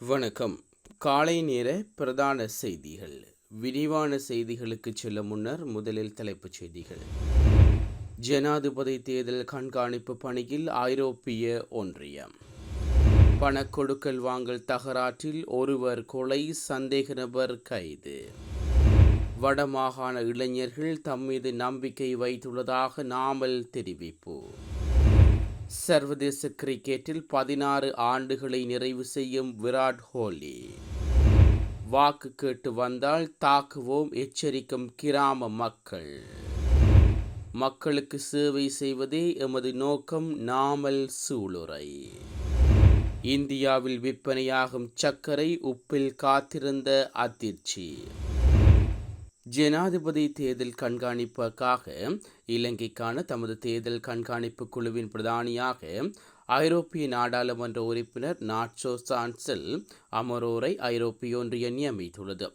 வணக்கம். காலை நேர பிரதான செய்திகள். விரிவான செய்திகளுக்கு செல்ல முன்னர் முதலில் தலைப்புச் செய்திகள். ஜனாதிபதி தேர்தல் கண்காணிப்பு பணியில் ஐரோப்பிய ஒன்றியம். பணக்கொடுக்கல் வாங்கல் தகராற்றில் ஒருவர் கொலை சந்தேக நபர் கைது. வடமாகாண இளைஞர்கள் தம்மீது நம்பிக்கை வைத்துள்ளதாக நாமல் தெரிவிப்பு. சர்வதேச கிரிக்கெட்டில் பதினாறு ஆண்டுகளை நிறைவு செய்யும் விராட் கோலி. வாக்கு கேட்டு வந்தால் தாக்குவோம் எச்சரிக்கும் கிராம மக்கள். மக்களுக்கு சேவை செய்வதே எமது நோக்கம் நாமல் சூளுரை. இந்தியாவில் விற்பனையாகும் சர்க்கரை உப்பில் காத்திருந்த அதிர்ச்சி. ஜனாதிபதி தேர்தல் கண்காணிப்புக்காக இலங்கைக்கான தமது தேர்தல் கண்காணிப்பு குழுவின் பிரதானியாக ஐரோப்பிய நாடாளுமன்ற உறுப்பினர் நாட்சோ சான்சல் அமரோரை ஐரோப்பிய ஒன்றியம் நியமித்துள்ளது.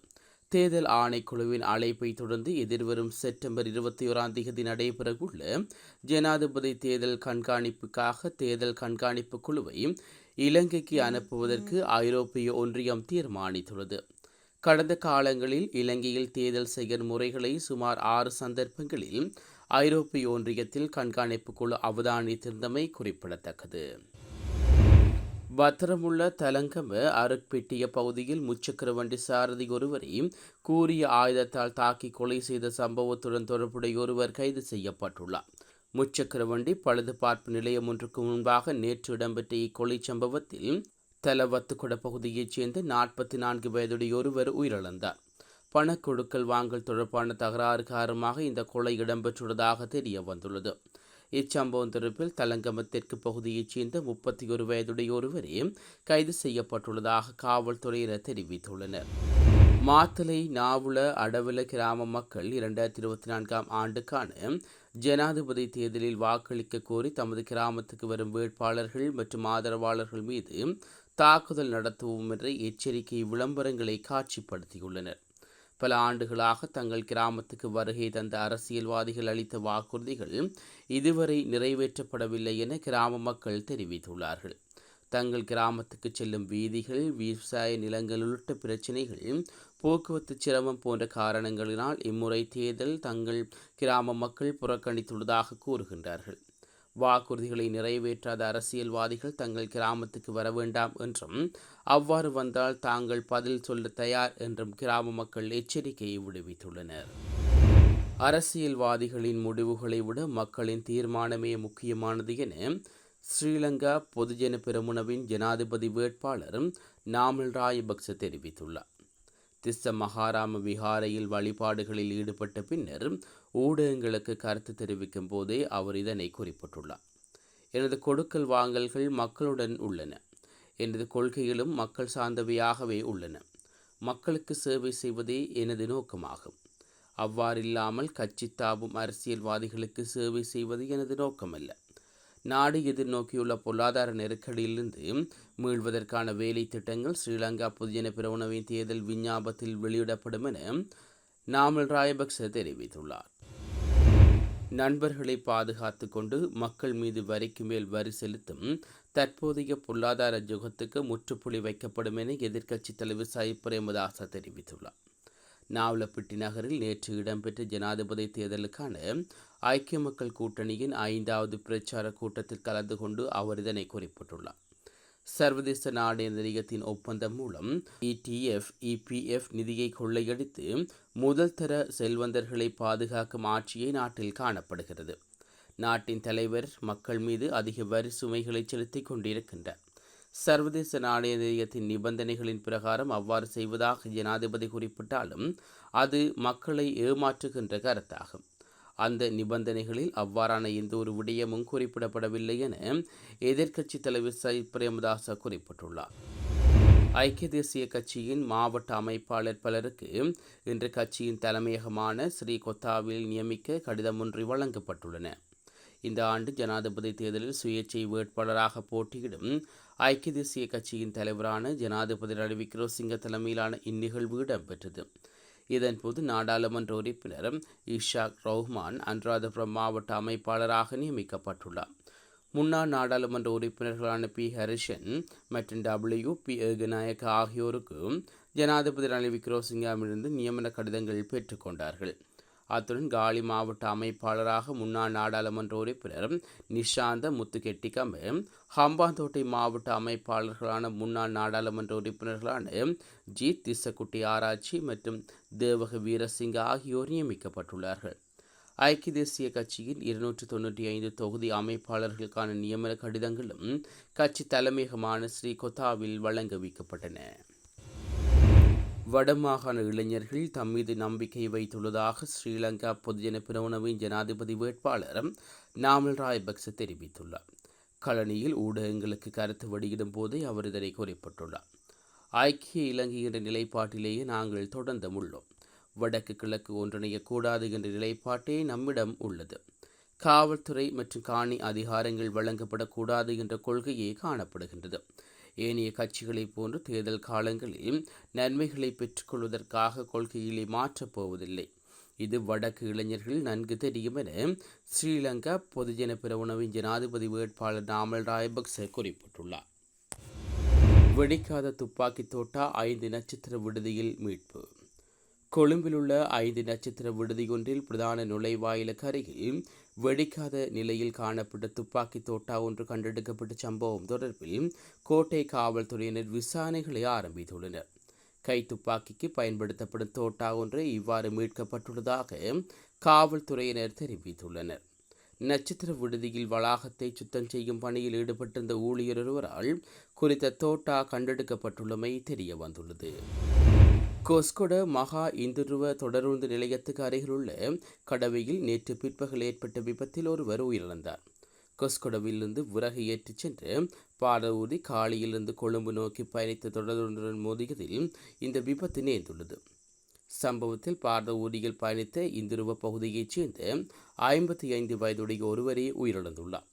தேர்தல் ஆணைக்குழுவின் அழைப்பை தொடர்ந்து எதிர்வரும் செப்டம்பர் இருபத்தி ஓராம் தேதி நடைபெறவுள்ள ஜனாதிபதி தேர்தல் கண்காணிப்புக்காக தேர்தல் கண்காணிப்பு குழுவை இலங்கைக்கு அனுப்புவதற்கு ஐரோப்பிய ஒன்றியம் தீர்மானித்துள்ளது. கடந்த காலங்களில் இலங்கையில் தேர்தல் செயல் முறைகளை சுமார் ஆறு சந்தர்ப்பங்களில் ஐரோப்பிய ஒன்றியத்தில் கண்காணிப்பு குழு அவதானித்திருந்தமை குறிப்பிடத்தக்கது. பத்திரமுள்ள தலங்கம அருட்பெட்டிய பகுதியில் முச்சக்கர வண்டி சாரதி ஒருவரை கூறிய ஆயுதத்தால் தாக்கி கொலை செய்த சம்பவத்துடன் தொடர்புடைய ஒருவர் கைது செய்யப்பட்டுள்ளார். முச்சக்கர வண்டி பழுது பார்ப்பு நிலையம் ஒன்றுக்கு முன்பாக நேற்று இடம்பெற்ற இக்கொலை சம்பவத்தில் தலவத்துக்குட பகுதியைச் சேர்ந்த நாற்பத்தி நான்கு வயதுடைய ஒருவர் உயிரிழந்தார். பணக்கொடுக்கல் வாங்கல் தொடர்பான தகராறு காரணமாக இந்த கொலை இடம்பெற்றுள்ளதாக தெரிய வந்துள்ளது. இச்சம்பவம் தொடர்பில் தலங்கம தெற்கு பகுதியைச் சேர்ந்த முப்பத்தி ஒரு வயதுடைய ஒருவரே கைது செய்யப்பட்டுள்ளதாக காவல்துறையினர் தெரிவித்துள்ளனர். மாத்தலை நாவுல அடவில கிராம மக்கள் இரண்டாயிரத்தி இருபத்தி நான்காம் ஆண்டுக்கான ஜனாதிபதி தேர்தலில் வாக்களிக்க கோரி தமது கிராமத்துக்கு வரும் வேட்பாளர்கள் மற்றும் ஆதரவாளர்கள் மீது தாக்குதல் நடத்துவோம் என்ற எச்சரிக்கை விளம்பரங்களை காட்சிப்படுத்தியுள்ளனர். பல ஆண்டுகளாக தங்கள் கிராமத்துக்கு வருகை தந்த அரசியல்வாதிகள் அளித்த வாக்குறுதிகள் இதுவரை நிறைவேற்றப்படவில்லை என கிராம மக்கள் தெரிவித்துள்ளார்கள். தங்கள் கிராமத்துக்கு செல்லும் வீதிகள் விவசாய நிலங்கள் உள்ளிட்ட பிரச்சினைகள் போக்குவரத்து சிரமம் போன்ற காரணங்களினால் இம்முறை தேர்தல் தங்கள் கிராம மக்கள் புறக்கணித்துள்ளதாக கூறுகின்றார்கள். வாக்குறுதிகளை நிறைவேற்றாத அரசியல்வாதிகள் தங்கள் கிராமத்துக்கு வர வேண்டாம் என்றும் அவ்வாறு வந்தால் தாங்கள் பதில் சொல்ல தயார் என்றும் கிராம மக்கள் எச்சரிக்கையை விடுவித்துள்ளனர். அரசியல்வாதிகளின் முடிவுகளை விட மக்களின் தீர்மானமே முக்கியமானது என ஸ்ரீலங்கா பொதுஜன பெருமுனவின் ஜனாதிபதி வேட்பாளர் நாமல் ராயபக்ச தெரிவித்துள்ளார். திஸ்ஸ மகாராம விகாரையில் வழிபாடுகளில் ஈடுபட்ட பின்னர் ஊடகங்களுக்கு கருத்து தெரிவிக்கும் போதே அவர் இதனை குறிப்பிட்டுள்ளார். எனது கொடுக்கல் வாங்கல்கள் மக்களுடன் உள்ளன. எனது கொள்கைகளும் மக்கள் சார்ந்தவையாகவே உள்ளன. மக்களுக்கு சேவை செய்வதே எனது நோக்கமாகும். அவ்வாறில்லாமல் கட்சி தாவும் அரசியல்வாதிகளுக்கு சேவை செய்வது எனது நோக்கமல்ல. நாடு எதிர்நோக்கியுள்ள பொருளாதார நெருக்கடியிலிருந்து மீள்வதற்கான வேலை திட்டங்கள் ஸ்ரீலங்கா பொதுஜன பிரவுணவின் தேர்தல் விஞ்ஞாபத்தில் வெளியிடப்படும் என நாமல் ராயபக்ச தெரிவித்துள்ளார். நண்பர்களை பாதுகாத்து கொண்டு மக்கள் மீது வரிக்கு மேல் வரி செலுத்தும் தற்போதைய பொருளாதார ஜுகத்துக்கு முற்றுப்புள்ளி வைக்கப்படும் என எதிர்க்கட்சித் தலைவர் சயிப் பிரேமதாச தெரிவித்துள்ளார். நாவலப்பிட்டி நகரில் நேற்று இடம்பெற்ற ஜனாதிபதி தேர்தலுக்கான ஐக்கிய மக்கள் கூட்டணியின் ஐந்தாவது பிரச்சார கூட்டத்தில் கலந்து கொண்டு அவர் இதனை குறிப்பிட்டுள்ளார். சர்வதேச நாணய நிதியத்தின் ஒப்பந்தம் மூலம் இடிஎஃப் இபிஎஃப் நிதியை கொள்ளையடித்து முதல் தர செல்வந்தர்களை பாதுகாக்கும் ஆட்சியை நாட்டில் காணப்படுகிறது. நாட்டின் தலைவர் மக்கள் மீது அதிக வரி சுமைகளை செலுத்திக் கொண்டிருக்கின்றார். சர்வதேச நாணய நிதியத்தின் நிபந்தனைகளின் பிரகாரம் அவ்வாறு செய்வதாக ஜனாதிபதி குறிப்பிட்டாலும் அது மக்களை ஏமாற்றுகின்ற கருத்தாகும். அந்த நிபந்தனைகளில் அவ்வாறான எந்த ஒரு விடயமும் குறிப்பிடப்படவில்லை என எதிர்க்கட்சித் தலைவர் சயித் பிரேமதாச குறிப்பிட்டுள்ளார். ஐக்கிய தேசிய கட்சியின் மாவட்ட அமைப்பாளர் பலருக்கு இன்று கட்சியின் தலைமையகமான ஸ்ரீ. கொத்தாவில் நியமிக்க கடிதம் ஒன்று வழங்கப்பட்டுள்ளன. இந்த ஆண்டு ஜனாதிபதி தேர்தலில் சுயேட்சை வேட்பாளராக போட்டியிடும் ஐக்கிய தேசிய கட்சியின் தலைவரான ஜனாதிபதி ரணில் விக்ரமசிங்க தலைமையிலான இந்நிகழ்வு இடம்பெற்றது. இதன்போது நாடாளுமன்ற உறுப்பினர் இஷாக் ரஹ்மான் அனுராதபுரம் மாவட்ட அமைப்பாளராக நியமிக்கப்பட்டுள்ளார். முன்னாள் நாடாளுமன்ற உறுப்பினர்களான பி. ஹரிஷன் மற்றும் டபிள்யூ. பி. ஏகநாயக் ஆகியோருக்கு ஜனாதிபதி ரணில் விக்ரோசிங்கமிருந்து நியமன கடிதங்கள் பெற்றுக்கொண்டார்கள் அத்துடன் காலி மாவட்ட அமைப்பாளராக முன்னாள் நாடாளுமன்ற உறுப்பினர் நிஷாந்த முத்துகெட்டிக்கம்பு ஹம்பாந்தோட்டை மாவட்ட அமைப்பாளர்களான முன்னாள் நாடாளுமன்ற உறுப்பினர்களான ஜி. திசக்குட்டி ஆராய்ச்சி மற்றும் தேவக வீரசிங்க ஆகியோர் நியமிக்கப்பட்டுள்ளார்கள். ஐக்கிய தேசிய கட்சியின் இருநூற்று தொன்னூற்றி ஐந்து தொகுதி அமைப்பாளர்களுக்கான நியமன கடிதங்களும் கட்சி தலைமையகமான ஸ்ரீ கொத்தாவில் வழங்க வைக்கப்பட்டன. வடமாகாண இளைஞர்கள் தம்மீது நம்பிக்கை வைத்துள்ளதாக ஸ்ரீலங்கா பொதுஜன பிரவுணவின் ஜனாதிபதி வேட்பாளர் நாமல் ராயபக்ச தெரிவித்துள்ளார். கழனியில் ஊடகங்களுக்கு கருத்து வெளியிடும் போதே அவர் இதனை குறிப்பிட்டுள்ளார். ஐக்கிய இலங்கை என்ற நிலைப்பாட்டிலேயே நாங்கள் தொடர்ந்து உள்ளோம் வடக்கு கிழக்கு ஒன்றிணையக்கூடாது என்ற நிலைப்பாட்டே நம்மிடம் உள்ளது. காவல்துறை மற்றும் காணி அதிகாரங்கள் வழங்கப்படக்கூடாது என்ற கொள்கையே காணப்படுகின்றது. ஏனைய கட்சிகளைப் போன்று தேர்தல் காலங்களில் நன்மைகளை பெற்றுக்கொள்வதற்காக கொள்கைகளை மாற்றப் போவதில்லை. இது வடக்கு இளைஞர்கள் நன்கு தெரியும் என ஸ்ரீலங்கா பொதுஜன பிரவுணவின் ஜனாதிபதி வேட்பாளர் நாமல் ராயபக்ச குறிப்பிட்டுள்ளார். வெடிக்காத துப்பாக்கி தோட்டா ஐந்து நட்சத்திர விடுதியில் மீட்பு. கொழும்பிலுள்ள ஐந்து நட்சத்திர விடுதியொன்றில் பிரதான நுழைவாயிலுக்கு அருகில் வெடிக்காத நிலையில் காணப்பட்ட துப்பாக்கி தோட்டா ஒன்று கண்டெடுக்கப்பட்ட சம்பவம் தொடர்பில் கோட்டை காவல்துறையினர் விசாரணைகளை ஆரம்பித்துள்ளனர். கை துப்பாக்கிக்கு பயன்படுத்தப்படும் தோட்டா ஒன்று இவ்வாறு மீட்கப்பட்டுள்ளதாக காவல்துறையினர் தெரிவித்துள்ளனர். நட்சத்திர விடுதியில் வளாகத்தை சுத்தம் செய்யும் பணியில் ஈடுபட்டிருந்த ஊழியர் ஒருவரால் குறித்த தோட்டா கண்டெடுக்கப்பட்டுள்ளமை தெரிய வந்துள்ளது கோஸ்கொட மகா இந்துருவ தொடருந்து நிலையத்துக்கு அருகிலுள்ள கடவையில் நேற்று பிற்பகல் ஏற்பட்ட விபத்தில் ஒருவர் உயிரிழந்தார். கொஸ்கொடவிலிருந்து விறகு ஏற்றிச் சென்று பாடவூதி காலியிலிருந்து கொழும்பு நோக்கி பயணித்த தொடருந்துடன் மோதியதில் இந்த விபத்து நேர்ந்துள்ளது. சம்பவத்தில் பாரத பயணித்த இந்துருவ பகுதியைச் சேர்ந்த ஐம்பத்தி ஐந்து வயதுடைய ஒருவரே உயிரிழந்துள்ளார்.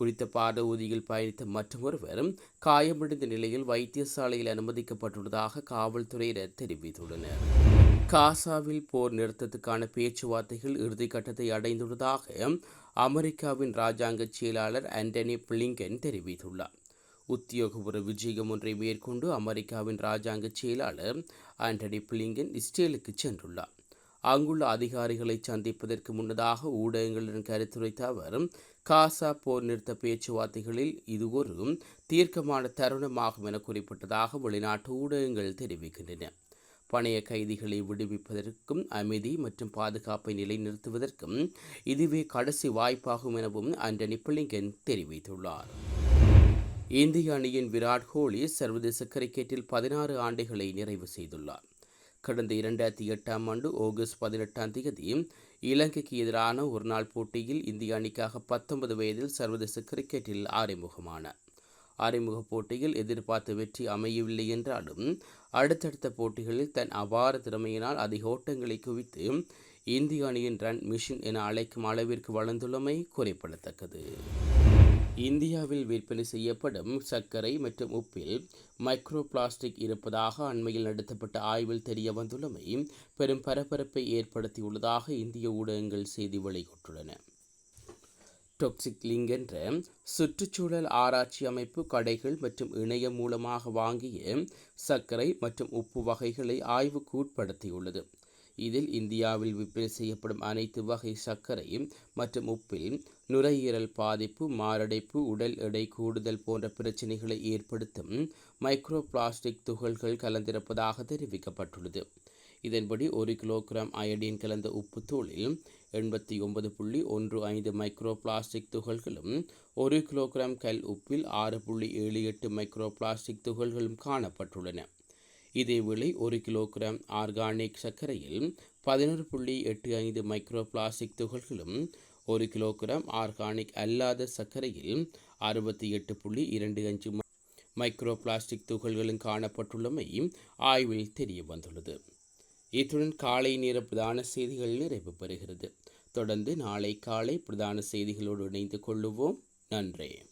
குறித்த பாத ஊதியில் பயணித்த மற்றொருவர் காயமடைந்த நிலையில் வைத்தியசாலையில் அனுமதிக்கப்பட்டுள்ளதாக காவல்துறையினர் தெரிவித்துள்ளனர். காசாவில் போர் நிறுத்தத்துக்கான பேச்சுவார்த்தைகள் இறுதிக்கட்டத்தை அடைந்துள்ளதாக அமெரிக்காவின் ராஜாங்க செயலாளர் ஆண்டனி பிளிங்கன் தெரிவித்துள்ளார். உத்தியோகபூர்வ விஜயம் ஒன்றை மேற்கொண்டு அமெரிக்காவின் ராஜாங்க செயலாளர் ஆண்டனி பிளிங்கன் இஸ்ரேலுக்கு சென்றுள்ளார். அங்குள்ள அதிகாரிகளை சந்திப்பதற்கு முன்னதாக ஊடகங்களுடன் கருத்துரைத்த அவர் காசா போர் நிறுத்த பேச்சுவார்த்தைகளில் இது ஒரு தீர்க்கமான தருணமாகும் என குறிப்பிட்டதாக வெளிநாட்டு ஊடகங்கள் தெரிவிக்கின்றன. பணைய கைதிகளை விடுவிப்பதற்கும் அமைதி மற்றும் பாதுகாப்பை நிலைநிறுத்துவதற்கும் இதுவே கடைசி வாய்ப்பாகும் எனவும் அண்டனி பிள்ளிங்கன் தெரிவித்துள்ளார். இந்திய அணியின் விராட் கோலி சர்வதேச கிரிக்கெட்டில் பதினாறு ஆண்டுகளை நிறைவு செய்துள்ளார். கடந்த இரண்டாயிரத்தி எட்டாம் ஆண்டு ஆகஸ்ட் பதினெட்டாம் தேதி இலங்கைக்கு எதிரான ஒருநாள் போட்டியில் இந்திய அணிக்காக பத்தொன்பது வயதில் சர்வதேச கிரிக்கெட்டில் அறிமுகமான. அறிமுக போட்டியில் எதிர்பார்த்த வெற்றி அமையவில்லை என்றாலும் அடுத்தடுத்த போட்டிகளில் தன் அபார திறமையினால் அதிக ஓட்டங்களை குவித்து இந்திய அணியின் ரன் மிஷின் என அழைக்கும் அளவிற்கு வளர்ந்துள்ளமை குறிப்பிடத்தக்கது. இந்தியாவில் விற்பனை செய்யப்படும் சர்க்கரை மற்றும் உப்பில் மைக்ரோ பிளாஸ்டிக் இருப்பதாக அண்மையில் நடத்தப்பட்ட ஆய்வில் தெரிய வந்துள்ளமை பெரும் பரபரப்பை ஏற்படுத்தியுள்ளதாக இந்திய ஊடகங்கள் செய்தி வெளியிட்டுள்ளன. டொக்சிக் லிங்க் என்ற சுற்றுச்சூழல் ஆராய்ச்சி அமைப்பு கடைகள் மற்றும் இணையம் மூலமாக வாங்கிய சர்க்கரை மற்றும் உப்பு வகைகளை ஆய்வுக்கு உட்படுத்தியுள்ளது. இதில் இந்தியாவில் விற்பனை செய்யப்படும் அனைத்து வகை சர்க்கரையும் மற்றும் உப்பில் நுரையீரல் பாதிப்பு மாரடைப்பு உடல் எடை கூடுதல் போன்ற பிரச்சினைகளை ஏற்படுத்தும் மைக்ரோ பிளாஸ்டிக் துகள்கள் கலந்திருப்பதாக தெரிவிக்கப்பட்டுள்ளது. இதன்படி ஒரு கிலோகிராம் அயடின் கலந்த உப்பு தூளில் எண்பத்தி ஒன்பது புள்ளி ஒன்று ஐந்து மைக்ரோ பிளாஸ்டிக் துகள்களும் ஒரு கிலோகிராம் கல் உப்பில் ஆறு புள்ளி ஏழு எட்டு மைக்ரோ பிளாஸ்டிக் துகள்களும் காணப்பட்டுள்ளன. இதேவேளை ஒரு கிலோகிராம் ஆர்கானிக் சர்க்கரையில் பதினொரு புள்ளி எட்டு ஐந்து மைக்ரோ பிளாஸ்டிக் துகள்களும் ஒரு கிலோகிராம் ஆர்கானிக் அல்லாத சர்க்கரையில் அறுபத்தி எட்டு புள்ளி இரண்டு அஞ்சு மைக்ரோ பிளாஸ்டிக் துகள்களும் காணப்பட்டுள்ளமை ஆய்வில் தெரிய வந்துள்ளது இத்துடன் காலை நேர பிரதான செய்திகள் நிறைவு பெறுகிறது. தொடர்ந்து நாளை காலை பிரதான செய்திகளோடு இணைந்து கொள்ளுவோம். நன்றி.